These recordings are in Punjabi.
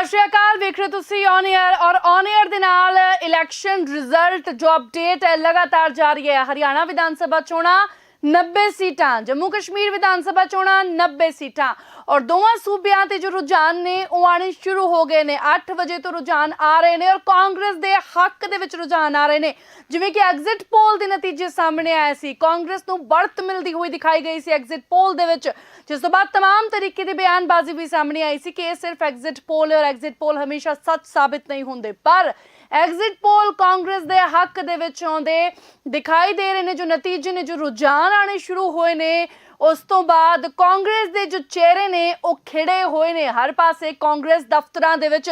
ਸਤਿ ਸ਼੍ਰੀ ਅਕਾਲ, ਵੇਖ ਰਹੇ ਹੋ ਤੁਸੀਂ ਔਨ 에ਅਰ ਔਰ ਔਨ 에ਅਰ ਦੇ ਨਾਲ ਇਲੈਕਸ਼ਨ ਰਿਜ਼ਲਟ ਜੋ ਅਪਡੇਟ ਹੈ ਲਗਾਤਾਰ ਜਾਰੀ ਹੈ, ਹਰਿਆਣਾ ਵਿਧਾਨ ਸਭਾ ਚੋਣਾਂ 90 ਸੀਟਾਂ ਜੰਮੂ ਕਸ਼ਮੀਰ ਵਿਧਾਨ ਸਭਾ ਚੋਣਾਂ 90 ਸੀਟਾਂ ਔਰ ਦੋਵਾਂ ਸੂਬਿਆਂ ਤੇ ਜੋ ਰੁਝਾਨ ਨੇ ਉਹ ਆਣੇ ਸ਼ੁਰੂ ਹੋ ਗਏ ਨੇ 8 ਵਜੇ ਤੋਂ ਰੁਝਾਨ ਆ ਰਹੇ ਨੇ ਔਰ ਕਾਂਗਰਸ ਦੇ ਹੱਕ ਦੇ ਵਿੱਚ ਰੁਝਾਨ ਆ ਰਹੇ ਨੇ ਜਿਵੇਂ ਕਿ ਐਗਜ਼ਿਟ ਪੋਲ ਦੇ ਨਤੀਜੇ ਸਾਹਮਣੇ ਆਏ ਸੀ ਕਾਂਗਰਸ ਨੂੰ ਬੜਤ ਮਿਲਦੀ ਹੋਈ ਦਿਖਾਈ ਗਈ ਸੀ ਐਗਜ਼ਿਟ ਪੋਲ ਦੇ ਵਿੱਚ ਜਿਸ ਤੋਂ ਬਾਅਦ तमाम ਤਰੀਕੇ ਦੀ ਬਿਆਨਬਾਜ਼ੀ ਵੀ ਸਾਹਮਣੇ ਆਈ ਸੀ ਕਿ ਇਹ ਸਿਰਫ ਐਗਜ਼ਿਟ ਪੋਲ ਹੈ ਔਰ ਐਗਜ਼ਿਟ ਪੋਲ ਹਮੇਸ਼ਾ ਸੱਚ ਸਾਬਿਤ ਨਹੀਂ ਹੁੰਦੇ ਪਰ ਐਗਜ਼ਿਟ ਪੋਲ ਕਾਂਗਰਸ ਦੇ ਹੱਕ ਦੇ ਵਿੱਚ ਆਉਂਦੇ ਦਿਖਾਈ ਦੇ ਰਹੇ ਨੇ, ਜੋ ਨਤੀਜੇ ਨੇ, ਜੋ ਰੁਝਾਨ ਆਣੇ ਸ਼ੁਰੂ ਹੋਏ ਨੇ, ਉਸ ਤੋਂ ਬਾਅਦ ਕਾਂਗਰਸ ਦੇ ਜੋ ਚਿਹਰੇ ਨੇ, ਉਹ ਖਿੜੇ ਹੋਏ ਨੇ। ਹਰ ਪਾਸੇ ਕਾਂਗਰਸ ਦਫ਼ਤਰਾਂ ਦੇ ਵਿੱਚ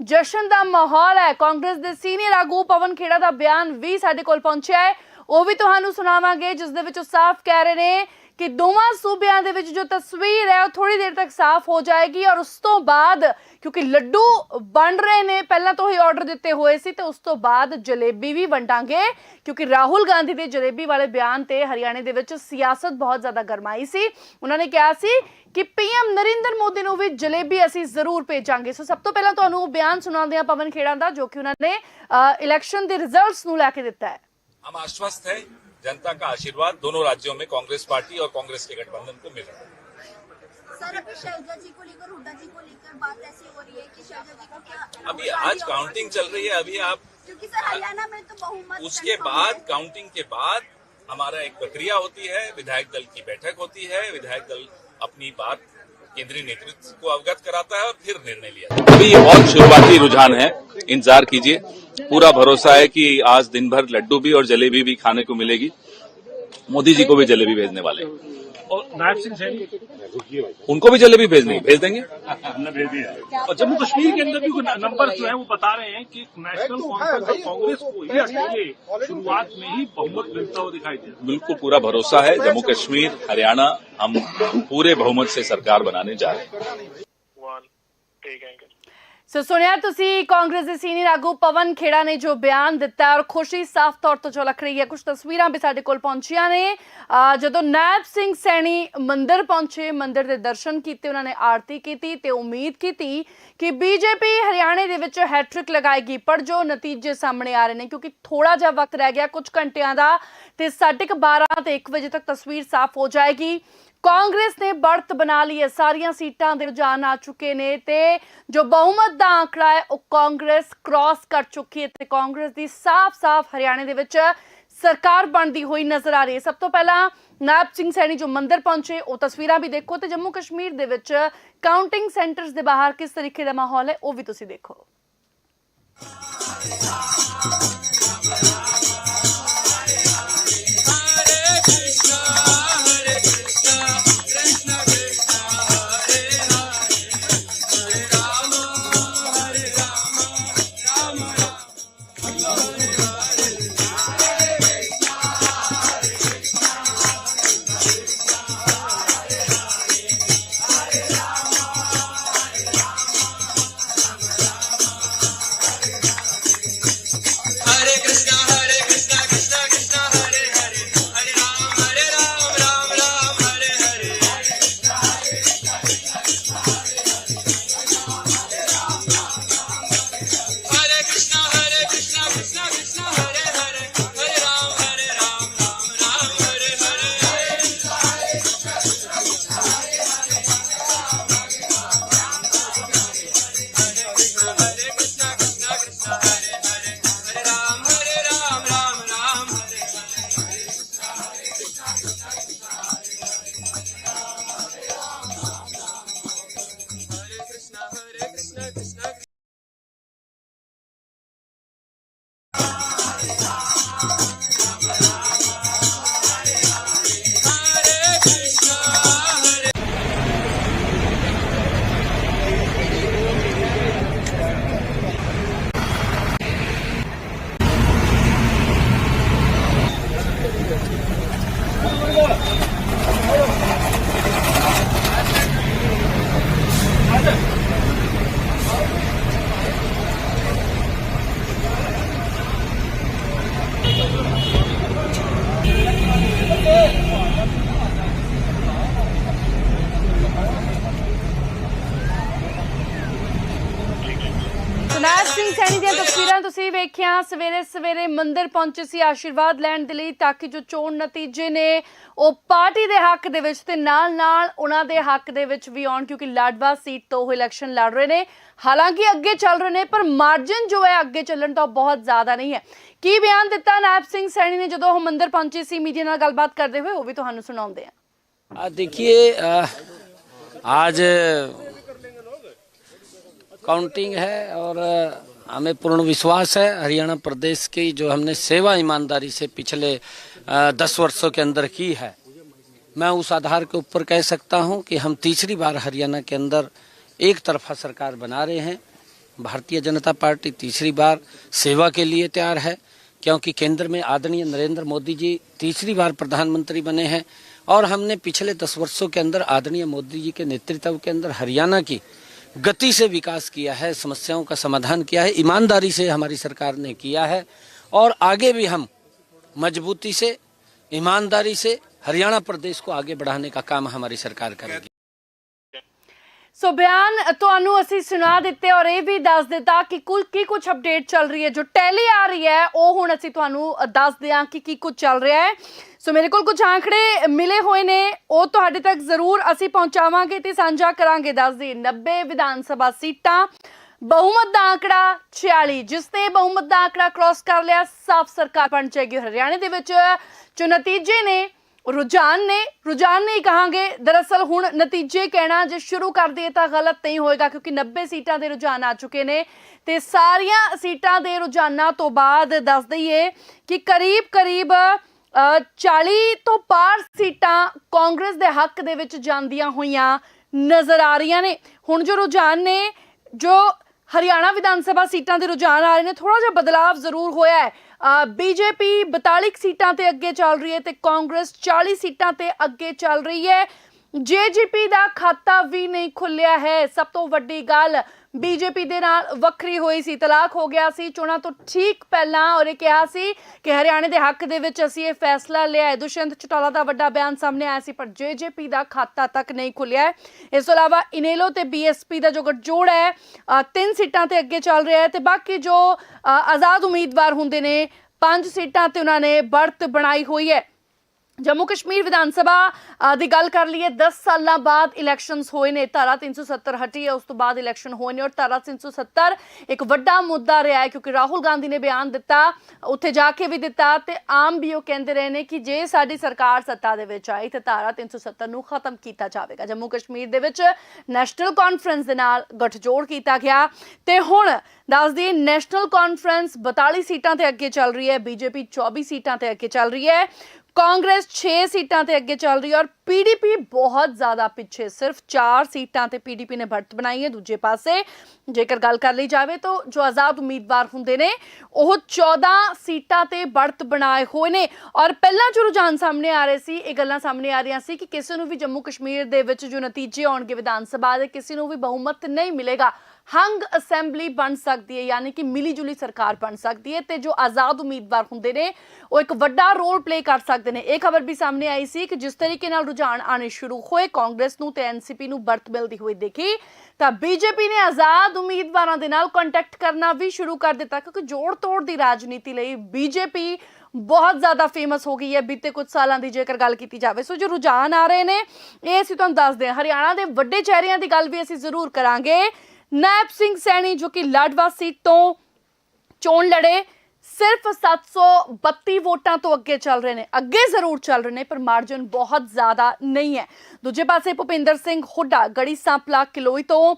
ਜਸ਼ਨ ਦਾ ਮਾਹੌਲ ਹੈ। ਕਾਂਗਰਸ ਦੇ ਸੀਨੀਅਰ ਆਗੂ ਪਵਨ ਖੇੜਾ ਦਾ ਬਿਆਨ ਵੀ ਸਾਡੇ ਕੋਲ ਪਹੁੰਚਿਆ ਹੈ। ਉਹ ਵੀ ਤੁਹਾਨੂੰ ਸੁਣਾਵਾਂਗੇ, ਜਿਸ ਦੇ ਵਿੱਚ ਉਹ ਸਾਫ਼ ਕਹਿ ਰਹੇ ਨੇ ਕਿ ਦੋਵਾਂ ਸੂਬਿਆਂ ਦੇ ਵਿੱਚ ਜੋ ਤਸਵੀਰ ਹੈ ਉਹ ਥੋੜੀ ਦੇਰ ਤੱਕ ਸਾਫ਼ ਹੋ ਜਾਏਗੀ ਔਰ ਉਸ ਤੋਂ ਬਾਅਦ ਕਿਉਂਕਿ ਲੱਡੂ ਬਣ ਰਹੇ ਨੇ, ਪਹਿਲਾਂ ਤੋਂ ਹੀ ਆਰਡਰ ਦਿੱਤੇ ਹੋਏ ਸੀ ਤੇ ਉਸ ਤੋਂ ਬਾਅਦ ਜਲੇਬੀ ਵੀ ਵੰਡਾਂਗੇ ਕਿਉਂਕਿ ਰਾਹੁਲ ਗਾਂਧੀ ਦੇ ਜਲੇਬੀ ਵਾਲੇ ਬਿਆਨ ਤੇ ਹਰਿਆਣੇ ਦੇ ਵਿੱਚ ਸਿਆਸਤ ਬਹੁਤ ਜ਼ਿਆਦਾ ਗਰਮਾਈ ਸੀ। ਉਹਨਾਂ ਨੇ ਕਿਹਾ ਸੀ ਕਿ ਪੀਐਮ ਨਰਿੰਦਰ ਮੋਦੀ ਨੂੰ ਵੀ ਜਲੇਬੀ ਅਸੀਂ ਜ਼ਰੂਰ ਭੇਜਾਂਗੇ। ਸੋ ਸਭ ਤੋਂ ਪਹਿਲਾਂ ਤੁਹਾਨੂੰ ਉਹ ਬਿਆਨ ਸੁਣਾਉਂਦੇ ਹਾਂ ਪਵਨ ਖੇੜਾ ਦਾ ਜੋ ਕਿ ਉਹਨਾਂ ਨੇ ਇਲੈਕਸ਼ਨ ਦੇ ਰਿਜ਼ਲਟਸ ਨੂੰ ਲੈ ਕੇ ਦਿੱਤਾ ਹੈ। ਹਮ ਆਸ਼ਵਸਤ ਹੈ। जनता का आशीर्वाद दोनों राज्यों में कांग्रेस पार्टी और कांग्रेस के गठबंधन को मिल रहा है। सर अभी शैलजा जी को लेकर हुड्डा जी को लेकर बात ऐसी हो रही है कि शैलजा जी को क्या अभी आज काउंटिंग चल रही है अभी आप क्योंकि सर हरियाणा में तो बहुमत उसके बाद काउंटिंग के बाद हमारा एक प्रक्रिया होती है विधायक दल की बैठक होती है विधायक दल अपनी बात केंद्रीय नेतृत्व को अवगत कराता है और फिर निर्णय लिया। अभी और शुरुआती रुझान है इंतज़ार कीजिए पूरा भरोसा है कि आज दिन भर लड्डू भी और जलेबी भी खाने को मिलेगी मोदी जी को भी जलेबी भेजने वाले हैं। और नायब सिंह सैनी उनको भी जलेबी भेजनी भेज देंगे। और जम्मू कश्मीर के अंदर भी नंबर जो है वो बता रहे हैं कि नेशनल कॉन्फ्रेंस और कांग्रेस को ही अकेले शुरुआत में ही बहुमत मिलता हुआ दिखाई दे बिल्कुल पूरा भरोसा है। जम्मू कश्मीर हरियाणा हम पूरे बहुमत से सरकार बनाने जा रहे हैं। वन टेक एंगल ਸੋ ਸੁਣਿਆ ਤੁਸੀਂ, ਕਾਂਗਰਸ ਦੇ ਸੀਨੀਅਰ ਆਗੂ ਪਵਨ ਖੇੜਾ ਨੇ ਜੋ ਬਿਆਨ ਦਿੱਤਾ ਔਰ ਖੁਸ਼ੀ ਸਾਫ਼ ਤੌਰ ਤੋਂ ਝਲਕ ਰਹੀ ਹੈ। ਕੁਝ ਤਸਵੀਰਾਂ ਵੀ ਸਾਡੇ ਕੋਲ ਪਹੁੰਚੀਆਂ ਨੇ। ਜਦੋਂ ਨਾਇਬ ਸਿੰਘ ਸੈਣੀ ਮੰਦਿਰ ਪਹੁੰਚੇ, ਮੰਦਿਰ ਦੇ ਦਰਸ਼ਨ ਕੀਤੇ, ਉਹਨਾਂ ਨੇ ਆਰਤੀ ਕੀਤੀ ਤੇ ਉਮੀਦ ਕੀਤੀ ਕਿ ਬੀਜੇਪੀ ਹਰਿਆਣੇ ਦੇ ਵਿੱਚ ਹੈਟ੍ਰਿਕ ਲਗਾਏਗੀ। ਪਰ ਜੋ ਨਤੀਜੇ ਸਾਹਮਣੇ ਆ ਰਹੇ ਨੇ, ਕਿਉਂਕਿ ਥੋੜਾ ਜਿਹਾ ਵਕਤ ਰਹਿ ਗਿਆ ਕੁਝ ਘੰਟਿਆਂ ਦਾ ਤੇ ਸਾਢੇ ਕੁ 12 ਤੇ 1 ਵਜੇ ਤੱਕ ਤਸਵੀਰ ਸਾਫ਼ ਹੋ ਜਾਏਗੀ। ਕਾਂਗਰਸ ਨੇ ਬੜਤ ਬਣਾ ਲਈ ਹੈ। ਸਾਰੀਆਂ ਸੀਟਾਂ ਦੇ ਰੁਝਾਨ ਆ ਚੁੱਕੇ ਨੇ ਤੇ ਜੋ ਬਹੁਮਤ ਦਾ ਆંકੜਾ ਹੈ, ਉਹ ਕਾਂਗਰਸ ਕ੍ਰਾਸ ਕਰ ਚੁੱਕੀ ਹੈ ਤੇ ਕਾਂਗਰਸ ਦੀ ਸਾਫ਼-ਸਾਫ਼ ਹਰਿਆਣੇ ਦੇ ਵਿੱਚ ਸਰਕਾਰ ਬਣਦੀ ਹੋਈ ਨਜ਼ਰ ਆ ਰਹੀ ਹੈ। ਸਭ ਤੋਂ ਪਹਿਲਾਂ ਨਾਇਬ ਸਿੰਘ ਸੈਣੀ ਜੋ ਮੰਦਰ ਪਹੁੰਚੇ, ਉਹ ਤਸਵੀਰਾਂ ਵੀ ਦੇਖੋ ਤੇ ਜੰਮੂ ਕਸ਼ਮੀਰ ਦੇ ਵਿੱਚ ਕਾਊਂਟਿੰਗ ਸੈਂਟਰਸ ਦੇ ਬਾਹਰ ਕਿਸ ਤਰੀਕੇ ਦਾ ਮਾਹੌਲ ਹੈ, ਉਹ ਵੀ ਤੁਸੀਂ ਦੇਖੋ। ਤੁਸੀਂ ਵੇਖਿਆ ਸਵੇਰੇ ਸਵੇਰੇ ਮੰਦਿਰ ਪਹੁੰਚੇ ਸੀ ਆਸ਼ੀਰਵਾਦ ਲੈਣ ਦੇ ਲਈ ਤਾਂ ਕਿ ਜੋ ਚੋਣ ਨਤੀਜੇ ਨੇ ਉਹ ਪਾਰਟੀ ਦੇ ਹੱਕ ਦੇ ਵਿੱਚ ਤੇ ਨਾਲ ਨਾਲ ਉਹਨਾਂ ਦੇ ਹੱਕ ਦੇ ਵਿੱਚ ਵੀ ਆਉਣ ਕਿਉਂਕਿ ਲਾਡਵਾ ਸੀਟ ਤੋਂ ਉਹ ਇਲੈਕਸ਼ਨ ਲੜ ਰਹੇ ਨੇ ਹਾਲਾਂਕਿ ਅੱਗੇ ਚੱਲ ਰਹੇ ਨੇ ਪਰ ਮਾਰਜਨ ਜੋ ਹੈ ਅੱਗੇ ਚੱਲਣ ਤੋਂ ਬਹੁਤ ਜ਼ਿਆਦਾ ਨਹੀਂ ਹੈ ਕੀ ਬਿਆਨ ਦਿੱਤਾ ਨਾਇਬ ਸਿੰਘ ਸੈਣੀ ਨੇ ਜਦੋਂ ਉਹ ਮੰਦਿਰ ਪਹੁੰਚੇ ਸੀ ਮੀਡੀਆ ਨਾਲ ਗੱਲਬਾਤ ਕਰਦੇ ਹੋਏ ਉਹ ਵੀ ਤੁਹਾਨੂੰ ਸੁਣਾਉਂਦੇ ਆ आ, देखिए आ, आज काउंटिंग है और आ, हमें पूर्ण विश्वास है। हरियाणा प्रदेश की जो हमने सेवा ईमानदारी से पिछले दस वर्षों के अंदर की है। मैं उस आधार के ऊपर कह सकता हूँ कि हम तीसरी बार हरियाणा के अंदर एक तरफा सरकार बना रहे हैं। भारतीय जनता पार्टी तीसरी बार सेवा के लिए तैयार है, क्योंकि केंद्र में आदरणीय नरेंद्र मोदी जी तीसरी बार प्रधानमंत्री बने हैं। और हमने पिछले दस वर्षों के अंदर आदरणीय मोदी जी के नेतृत्व के अंदर हरियाणा की गति से विकास किया है समस्याओं का समाधान किया है ईमानदारी से हमारी सरकार ने किया है और आगे भी हम मजबूती से ईमानदारी से हरियाणा प्रदेश को आगे बढ़ाने का काम हमारी सरकार करेगी ਸੋ ਬਿਆਨ ਤੁਹਾਨੂੰ ਅਸੀਂ ਸੁਣਾ ਦਿੱਤੇ ਔਰ ਇਹ ਵੀ ਦੱਸ ਦਿੱਤਾ ਕਿ ਕੁਲ ਕੀ ਕੁਝ ਅਪਡੇਟ ਚੱਲ ਰਹੀ ਹੈ ਜੋ ਟੈਲੀ ਆ ਰਹੀ ਹੈ ਉਹ ਹੁਣ ਅਸੀਂ ਤੁਹਾਨੂੰ ਦੱਸ ਦਿਆਂ ਕਿ ਕੀ ਕੁਝ ਚੱਲ ਰਿਹਾ ਹੈ ਸੋ ਮੇਰੇ ਕੋਲ ਕੁਝ ਆંਕੜੇ ਮਿਲੇ ਹੋਏ ਨੇ। ਉਹ ਤੁਹਾਡੇ ਤੱਕ ਜ਼ਰੂਰ ਅਸੀਂ ਪਹੁੰਚਾਵਾਂਗੇ ਤੇ ਸਾਂਝਾ ਕਰਾਂਗੇ। ਦੱਸ ਦੀ 90 ਵਿਧਾਨ ਸਭਾ ਸੀਟਾਂ, ਬਹੁਮਤ ਦਾ ਆંકੜਾ 46 ਜਿਸ ਤੇ ਬਹੁਮਤ ਦਾ ਆંકੜਾ ਕ੍ਰਾਸ ਕਰ ਲਿਆ। ਸਾਫ਼ ਸਰਕਾਰ ਬਣ ਜਾਏਗੀ। ਹਰਿਆਣੇ ਦੇ ਵਿੱਚ ਜੋ ਨਤੀਜੇ ਨੇ ਰੁਝਾਨ ਨੇ। ਰੁਝਾਨ ਨਹੀਂ ਕਹਾਂਗੇ। ਦਰਅਸਲ ਹੁਣ ਨਤੀਜੇ ਕਹਿਣਾ ਜੇ ਸ਼ੁਰੂ ਕਰ ਦਈਏ ਤਾਂ ਗਲਤ ਨਹੀਂ ਹੋਏਗਾ, ਕਿਉਂਕਿ 90 ਸੀਟਾਂ ਦੇ ਰੁਝਾਨ ਆ ਚੁੱਕੇ ਨੇ। ਤੇ ਸਾਰੀਆਂ ਸੀਟਾਂ ਦੇ ਰੁਝਾਨਾਂ ਤੋਂ ਬਾਅਦ ਦੱਸ ਦਈਏ ਕਿ ਕਰੀਬ ਕਰੀਬ 40 ਤੋਂ ਪਾਰ ਸੀਟਾਂ ਕਾਂਗਰਸ ਦੇ ਹੱਕ ਦੇ ਵਿੱਚ ਜਾਂਦੀਆਂ ਹੋਈਆਂ ਨਜ਼ਰ ਆ ਰਹੀਆਂ ਨੇ। ਹੁਣ ਜੋ ਰੁਝਾਨ ਨੇ, ਜੋ ਹਰਿਆਣਾ ਵਿਧਾਨ ਸਭਾ ਸੀਟਾਂ ਦੇ ਰੁਝਾਨ ਆ ਰਹੇ ਨੇ ਥੋੜਾ ਜਿਹਾ ਬਦਲਾਵ ਜ਼ਰੂਰ ਹੋਇਆ ਹੈ। ਬੀਜੇਪੀ 42 ਸੀਟਾਂ ਤੇ ਅੱਗੇ ਚੱਲ ਰਹੀ ਹੈ ਤੇ ਕਾਂਗਰਸ 40 ਸੀਟਾਂ ਤੇ ਅੱਗੇ ਚੱਲ ਰਹੀ ਹੈ। ਜੇਜੀਪੀ ਦਾ ਖਾਤਾ ਵੀ ਨਹੀਂ ਖੁੱਲਿਆ ਹੈ। ਸਭ ਤੋਂ ਵੱਡੀ ਗੱਲ ਬੀਜੇਪੀ ਦੇ ਨਾਲ ਵੱਖਰੀ ਹੋਈ ਸੀ, ਤਲਾਕ ਹੋ ਗਿਆ ਸੀ, ਚੋਣਾਂ ਤੋਂ ਠੀਕ ਪਹਿਲਾਂ ਔਰ ਇਹ ਕਿਹਾ ਸੀ ਕਿ ਹਰਿਆਣੇ ਦੇ ਹੱਕ ਦੇ ਵਿੱਚ ਅਸੀਂ ਇਹ ਫੈਸਲਾ ਲਿਆ ਹੈ। ਦੁਸ਼ਯੰਤ ਚੌਟਾਲਾ ਦਾ ਵੱਡਾ ਬਿਆਨ ਸਾਹਮਣੇ ਆਇਆ ਸੀ, ਪਰ ਜੇਜੇਪੀ ਦਾ ਖਾਤਾ ਤੱਕ ਨਹੀਂ ਖੁੱਲਿਆ ਇਸ ਤੋਂ ਇਲਾਵਾ ਇਨੇਲੋ ਤੇ ਬੀਐਸਪੀ ਦਾ ਜੋ ਗੱਠਜੋੜ ਹੈ ਤਿੰਨ ਸੀਟਾਂ ਤੇ ਅੱਗੇ ਚੱਲ ਰਿਹਾ ਹੈ ਤੇ ਬਾਕੀ ਜੋ ਆਜ਼ਾਦ ਉਮੀਦਵਾਰ ਹੁੰਦੇ ਨੇ, ਪੰਜ ਸੀਟਾਂ ਤੇ ਉਹਨਾਂ ਨੇ ਬੜਤ ਬਣਾਈ ਹੋਈ ਹੈ। ਜੰਮੂ ਕਸ਼ਮੀਰ ਵਿਧਾਨ ਸਭਾ ਦੀ ਗੱਲ ਕਰ ਲਈਏ 10 ਸਾਲਾਂ ਬਾਅਦ ਇਲੈਕਸ਼ਨਸ ਹੋਏ ਨੇ, ਧਾਰਾ 370 ਹਟੀ ਹੈ, ਉਸ ਤੋਂ ਬਾਅਦ ਇਲੈਕਸ਼ਨ ਹੋਏ ਨੇ ਔਰ ਧਾਰਾ 370 ਇੱਕ ਵੱਡਾ ਮੁੱਦਾ ਰਿਹਾ ਹੈ ਕਿਉਂਕਿ ਰਾਹੁਲ ਗਾਂਧੀ ਨੇ ਬਿਆਨ ਦਿੱਤਾ, ਉੱਥੇ ਜਾ ਕੇ ਵੀ ਦਿੱਤਾ ਤੇ ਆਮ ਵੀ ਉਹ ਕਹਿੰਦੇ ਰਹੇ ਨੇ ਕਿ ਜੇ ਸਾਡੀ ਸਰਕਾਰ ਸੱਤਾ ਦੇ ਵਿੱਚ ਆਈ ਤੇ ਧਾਰਾ 370 ਨੂੰ ਖਤਮ ਕੀਤਾ ਜਾਵੇਗਾ। ਜੰਮੂ ਕਸ਼ਮੀਰ ਦੇ ਵਿੱਚ ਨੈਸ਼ਨਲ ਕਾਨਫਰੰਸ ਦੇ ਨਾਲ ਗਠਜੋੜ ਕੀਤਾ ਗਿਆ ਤੇ ਹੁਣ ਦੱਸ ਦਈਏ ਨੈਸ਼ਨਲ ਕਾਨਫਰੰਸ 42 ਸੀਟਾਂ ਤੇ ਅੱਗੇ ਚੱਲ ਰਹੀ ਹੈ, ਬੀਜੇਪੀ 24 ਸੀਟਾਂ ਤੇ ਅੱਗੇ ਚੱਲ ਰਹੀ ਹੈ। ਕਾਂਗਰਸ 6 ਸੀਟਾਂ ਤੇ ਅੱਗੇ ਚੱਲ ਰਹੀ ਹੈ ਔਰ ਪੀਡੀਪੀ ਬਹੁਤ ਜ਼ਿਆਦਾ ਪਿੱਛੇ, ਸਿਰਫ 4 ਸੀਟਾਂ ਤੇ ਪੀਡੀਪੀ ਨੇ ਭੜਤ ਬਣਾਈ ਹੈ। ਦੂਜੇ ਪਾਸੇ ਜੇਕਰ ਗੱਲ ਕਰ ਲਈ ਜਾਵੇ ਤਾਂ ਜੋ ਆਜ਼ਾਦ ਉਮੀਦਵਾਰ ਹੁੰਦੇ ਨੇ, ਉਹ 14 ਸੀਟਾਂ ਤੇ ਭੜਤ ਬਣਾਏ ਹੋਏ ਨੇ। ਔਰ ਪਹਿਲਾਂ ਜੋ ਰੁਝਾਨ ਸਾਹਮਣੇ ਆ ਰਹੇ ਸੀ, ਇਹ ਗੱਲਾਂ ਸਾਹਮਣੇ ਆ ਰਹੀਆਂ ਸੀ ਕਿ ਕਿਸੇ ਨੂੰ ਵੀ ਜੰਮੂ ਕਸ਼ਮੀਰ ਦੇ ਵਿੱਚ ਜੋ ਨਤੀਜੇ ਆਉਣਗੇ ਵਿਧਾਨ ਸਭਾ ਦੇ, ਕਿਸੇ ਨੂੰ ਵੀ ਬਹੁਮਤ ਨਹੀਂ ਮਿਲੇਗਾ। ਹੰਗ ਅਸੈਂਬਲੀ ਬਣ ਸਕਦੀ ਹੈ, ਯਾਨੀ ਕਿ ਮਿਲੀ ਜੁਲੀ ਸਰਕਾਰ ਬਣ ਸਕਦੀ ਹੈ ਤੇ ਜੋ ਆਜ਼ਾਦ ਉਮੀਦਵਾਰ ਹੁੰਦੇ ਨੇ, ਉਹ ਇੱਕ ਵੱਡਾ ਰੋਲ ਪਲੇ ਕਰ ਸਕਦੇ ਨੇ। ਇਹ ਖਬਰ ਵੀ ਸਾਹਮਣੇ ਆਈ ਸੀ ਕਿ ਜਿਸ ਤਰੀਕੇ ਨਾਲ ਰੁਝਾਨ ਆਣੇ ਸ਼ੁਰੂ ਹੋਏ, ਕਾਂਗਰਸ ਨੂੰ ਤੇ ਐਨਸੀਪੀ ਨੂੰ ਬਰਤ ਮਿਲਦੀ ਹੋਈ ਦੇਖੀ, ਤਾਂ ਬੀਜੇਪੀ ਨੇ ਆਜ਼ਾਦ ਉਮੀਦਵਾਰਾਂ ਦੇ ਨਾਲ ਕੰਟੈਕਟ ਕਰਨਾ ਵੀ ਸ਼ੁਰੂ ਕਰ ਦਿੱਤਾ, ਕਿਉਂਕਿ ਜੋੜ ਤੋੜ ਦੀ ਰਾਜਨੀਤੀ ਲਈ ਬੀਜੇਪੀ ਬਹੁਤ ਜ਼ਿਆਦਾ ਫੇਮਸ ਹੋ ਗਈ ਹੈ ਬੀਤੇ ਕੁਝ ਸਾਲਾਂ ਦੀ, ਜੇਕਰ ਗੱਲ ਕੀਤੀ ਜਾਵੇ। ਸੋ ਜੋ ਰੁਝਾਨ ਆ ਰਹੇ ਨੇ, ਇਹ ਅਸੀਂ ਤੁਹਾਨੂੰ ਦੱਸਦੇ ਹਾਂ। ਹਰਿਆਣਾ ਦੇ ਵੱਡੇ ਚਿਹਰਿਆਂ ਦੀ ਗੱਲ ਵੀ ਅਸੀਂ ਜ਼ਰੂਰ ਕਰਾਂਗੇ। ਨਾਇਬ ਸਿੰਘ ਸੈਣੀ ਜੋ ਕਿ ਲਾਡਵਾ ਸੀਟ ਤੋਂ ਚੋਣ ਲੜੇ ਸਿਰਫ 732 ਵੋਟਾਂ ਤੋਂ ਅੱਗੇ ਚੱਲ ਰਹੇ ਨੇ। ਅੱਗੇ ਜ਼ਰੂਰ ਚੱਲ ਰਹੇ ਨੇ, ਪਰ ਮਾਰਜਨ ਬਹੁਤ ਜ਼ਿਆਦਾ ਨਹੀਂ ਹੈ। ਦੂਜੇ ਪਾਸੇ ਭੁਪਿੰਦਰ ਸਿੰਘ ਹੁੱਡਾ ਗੜੀ ਸਾਂਪਲਾ ਕਿਲੋਈ ਤੋਂ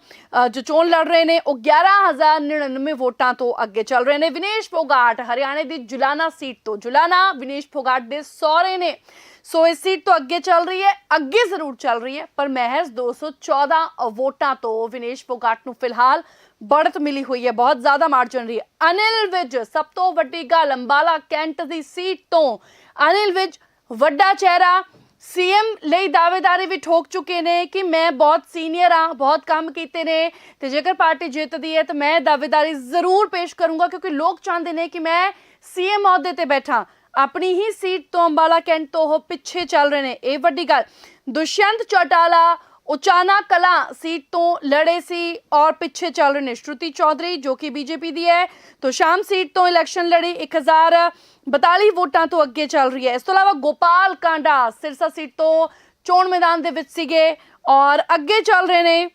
ਜੋ ਚੋਣ ਲੜ ਰਹੇ ਨੇ। ਉਹ 11099 ਵੋਟਾਂ ਤੋਂ ਅੱਗੇ ਚੱਲ ਰਹੇ ਨੇ। ਵਿਨੇਸ਼ ਫੋਗਾਟ ਹਰਿਆਣੇ ਦੀ ਜੁਲਾਨਾ ਸੀਟ ਤੋਂ। ਜੁਲਾਨਾ ਵਿਨੇਸ਼ ਫੋਗਾਟ ਦੇ ਸਹੁਰੇ ਨੇ। ਸੋ ਇਸ ਸੀਟ ਤੋਂ ਅੱਗੇ ਚੱਲ ਰਹੀ ਹੈ, ਅੱਗੇ ਜ਼ਰੂਰ ਚੱਲ ਰਹੀ ਹੈ, ਪਰ ਮਹਿਜ਼ 214 ਵੋਟਾਂ ਤੋਂ ਵਿਨੇਸ਼ ਫੋਗਾਟ ਨੂੰ ਫਿਲਹਾਲ बढ़त ਮਿਲੀ ਹੋਈ ਹੈ ਬਹੁਤ ਜ਼ਿਆਦਾ ਮਾਰਜਨ ਰਹੀ ਹੈ ਅਨਿਲ ਵਿਜ ਸਭ ਤੋਂ ਵੱਡੀ ਗੱਲ ਅੰਬਾਲਾ ਕੈਂਟ ਦੀ ਸੀਟ ਤੋਂ ਅਨਿਲ ਵਿਜ ਵੱਡਾ ਚਿਹਰਾ ਸੀਐਮ ਲਈ ਦਾਅਵੇਦਾਰੀ ਵੀ ਠੋਕ ਚੁੱਕੇ ਨੇ ਕਿ ਮੈਂ ਬਹੁਤ ਸੀਨੀਅਰ ਆ ਬਹੁਤ ਕੰਮ ਕੀਤੇ ਨੇ ਤੇ ਜੇਕਰ ਪਾਰਟੀ ਜਿੱਤਦੀ ਹੈ ਤਾਂ ਮੈਂ ਦਾਅਵੇਦਾਰੀ ਜ਼ਰੂਰ ਪੇਸ਼ ਕਰੂੰਗਾ ਕਿਉਂਕਿ ਲੋਕ ਚਾਹੁੰਦੇ ਨੇ ਕਿ ਮੈਂ ਸੀਐਮ ਅਹੁਦੇ ਤੇ ਬੈਠਾਂ ਆਪਣੀ ਹੀ ਸੀਟ ਤੋਂ ਅੰਬਾਲਾ ਕੈਂਟ ਤੋਂ ਉਹ ਪਿੱਛੇ ਚੱਲ ਰਹੇ ਨੇ ਇਹ ਵੱਡੀ ਗੱਲ ਦੁਸ਼ਯੰਤ ਚੌਟਾਲਾ ਉਚਾਨਾ ਕਲਾਂ ਸੀਟ ਤੋਂ ਲੜੇ ਸੀ ਔਰ ਪਿੱਛੇ ਚੱਲ ਰਹੇ ਨੇ ਸ਼ਰੂਤੀ ਚੌਧਰੀ, ਜੋ ਕਿ ਬੀਜੇਪੀ ਦੀ ਹੈ, ਤੋਂ ਸ਼ਾਮ ਸੀਟ ਤੋਂ ਇਲੈਕਸ਼ਨ ਲੜੀ 1042 ਵੋਟਾਂ ਤੋਂ ਅੱਗੇ ਚੱਲ ਰਹੀ ਹੈ। ਇਸ ਤੋਂ ਇਲਾਵਾ ਗੋਪਾਲ ਕਾਂਡਾ ਸਿਰਸਾ ਸੀਟ ਤੋਂ ਚੋਣ ਮੈਦਾਨ ਦੇ ਵਿੱਚ ਸੀਗੇ ਔਰ ਅੱਗੇ ਚੱਲ ਰਹੇ ਨੇ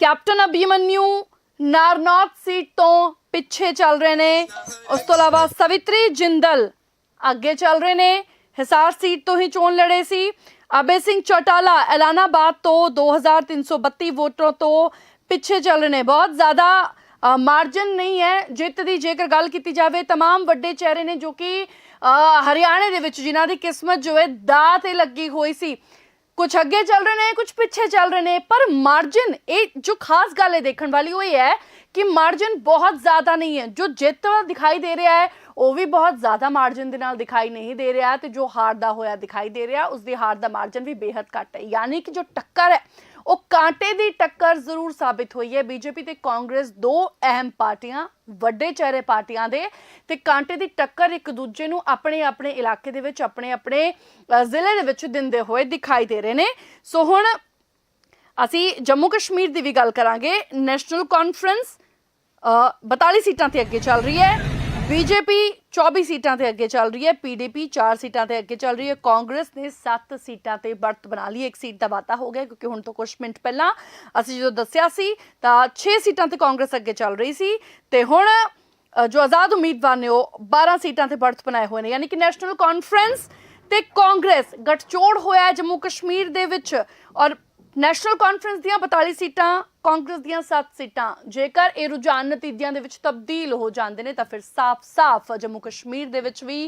ਕੈਪਟਨ ਅਭਿਮਨਿਊ ਨਾਰਨੌਤ ਸੀਟ ਤੋਂ ਪਿੱਛੇ ਚੱਲ ਰਹੇ ਨੇ। ਉਸ ਤੋਂ ਇਲਾਵਾ ਸਵਿਤਰੀ ਜਿੰਦਲ ਅੱਗੇ ਚੱਲ ਰਹੇ ਨੇ, ਹਿਸਾਰ ਸੀਟ ਤੋਂ ਹੀ ਚੋਣ ਲੜੇ ਸੀ। ਅਬੇ ਸਿੰਘ ਚੌਟਾਲਾ ਐਲਾਨਾਬਾਦ ਤੋਂ 2332 ਵੋਟਾਂ ਤੋਂ ਪਿੱਛੇ ਚੱਲ ਰਹੇ ਨੇ ਬਹੁਤ ਜ਼ਿਆਦਾ ਮਾਰਜਨ ਨਹੀਂ ਹੈ ਜਿੱਤ ਦੀ ਜੇਕਰ ਗੱਲ ਕੀਤੀ ਜਾਵੇ तमाम ਵੱਡੇ ਚਿਹਰੇ ਨੇ ਜੋ ਕਿ ਅ, ਹਰਿਆਣੇ ਦੇ ਵਿੱਚ ਜਿਨ੍ਹਾਂ ਦੀ ਕਿਸਮਤ ਜੋ ਹੈ ਦਾਅ ਤੇ ਲੱਗੀ ਹੋਈ ਸੀ ਕੁਝ ਅੱਗੇ ਚੱਲ ਰਹੇ ਨੇ ਕੁਝ ਪਿੱਛੇ ਚੱਲ ਰਹੇ ਨੇ, ਪਰ ਮਾਰਜਨ ਇਹ ਜੋ ਖਾਸ ਗੱਲ ਹੈ ਦੇਖਣ ਵਾਲੀ ਉਹ ਇਹ ਹੈ ਕਿ ਮਾਰਜਨ ਬਹੁਤ ਜ਼ਿਆਦਾ ਨਹੀਂ ਹੈ। ਜੋ ਜਿੱਤ ਦਿਖਾਈ ਦੇ ਰਿਹਾ ਹੈ, ਉਹ ਵੀ ਬਹੁਤ ਜ਼ਿਆਦਾ ਮਾਰਜਨ ਦੇ ਨਾਲ ਦਿਖਾਈ ਨਹੀਂ ਦੇ ਰਿਹਾ ਤੇ ਜੋ ਹਾਰ ਦਾ ਹੋਇਆ ਦਿਖਾਈ ਦੇ ਰਿਹਾ ਉਸ ਦੀ ਹਾਰ ਦਾ ਮਾਰਜਨ ਵੀ ਬੇहद ਘੱਟ ਹੈ। ਯਾਨੀ ਕਿ ਜੋ ਟੱਕਰ ਹੈ ਉਹ ਕਾਂਟੇ ਦੀ ਟੱਕਰ ਜ਼ਰੂਰ ਸਾਬਿਤ ਹੋਈ ਹੈ। ਬੀਜੇਪੀ ਤੇ ਕਾਂਗਰਸ ਦੋ ਅਹਿਮ ਪਾਰਟੀਆਂ ਵੱਡੇ ਚਿਹਰੇ ਪਾਰਟੀਆਂ ਦੇ ਤੇ ਕਾਂਟੇ ਦੀ ਟੱਕਰ ਇੱਕ ਦੂਜੇ ਨੂੰ ਆਪਣੇ ਆਪਣੇ ਇਲਾਕੇ ਦੇ ਵਿੱਚ ਆਪਣੇ ਆਪਣੇ ਜ਼ਿਲ੍ਹੇ ਦੇ ਵਿੱਚ ਦਿੰਦੇ ਹੋਏ ਦਿਖਾਈ ਦੇ ਰਹੇ ਨੇ। ਸੋ ਹੁਣ ਅਸੀਂ ਜੰਮੂ ਕਸ਼ਮੀਰ ਦੀ ਵੀ ਗੱਲ ਕਰਾਂਗੇ। ਨੈਸ਼ਨਲ ਕਾਨਫਰੰਸ ਅ, 42 ਸੀਟਾਂ ਤੇ ਅੱਗੇ ਚੱਲ ਰਹੀ ਹੈ। ਬੀਜੇਪੀ 24 ਸੀਟਾਂ ਤੇ ਅੱਗੇ ਚੱਲ ਰਹੀ ਹੈ ਪੀਡੀਪੀ 4 ਸੀਟਾਂ ਤੇ ਅੱਗੇ ਚੱਲ ਰਹੀ ਹੈ ਕਾਂਗਰਸ ਨੇ 7 ਸੀਟਾਂ ਤੇ ਬੜਤ ਬਣਾ ਲਈ ਇੱਕ ਸੀਟ ਦਾ ਵਾਧਾ ਹੋ ਗਿਆ ਕਿਉਂਕਿ ਹੁਣ ਤੋਂ ਕੁਝ ਮਿੰਟ ਪਹਿਲਾਂ ਅਸੀਂ ਜਦੋਂ ਦੱਸਿਆ ਸੀ ਤਾਂ 6 ਸੀਟਾਂ ਤੇ ਕਾਂਗਰਸ ਅੱਗੇ ਚੱਲ ਰਹੀ ਸੀ ਤੇ ਹੁਣ ਅ, ਜੋ ਆਜ਼ਾਦ ਉਮੀਦਵਾਰ ਨੇ ਉਹ 12 ਸੀਟਾਂ ਤੇ ਬੜਤ ਬਣਾਏ ਹੋਏ ਨੇ ਯਾਨੀ ਕਿ ਨੈਸ਼ਨਲ ਕਾਨਫਰੰਸ ਤੇ ਕਾਂਗਰਸ ਗਠਜੋੜ ਹੋਇਆ ਹੈ ਜੰਮੂ ਕਸ਼ਮੀਰ ਦੇ ਵਿੱਚ ਔਰ ਨੈਸ਼ਨਲ ਕਾਨਫਰੰਸ ਦੀਆਂ 42 ਸੀਟਾਂ ਕਾਂਗਰਸ ਦੀਆਂ 7 ਸੀਟਾਂ। ਜੇਕਰ ਇਹ ਰੁਝਾਨ ਨਤੀਜਿਆਂ ਦੇ ਵਿੱਚ ਤਬਦੀਲ ਹੋ ਜਾਂਦੇ ਨੇ, ਤਾਂ ਫਿਰ ਸਾਫ਼-ਸਾਫ਼ ਜੰਮੂ ਕਸ਼ਮੀਰ ਦੇ ਵਿੱਚ ਵੀ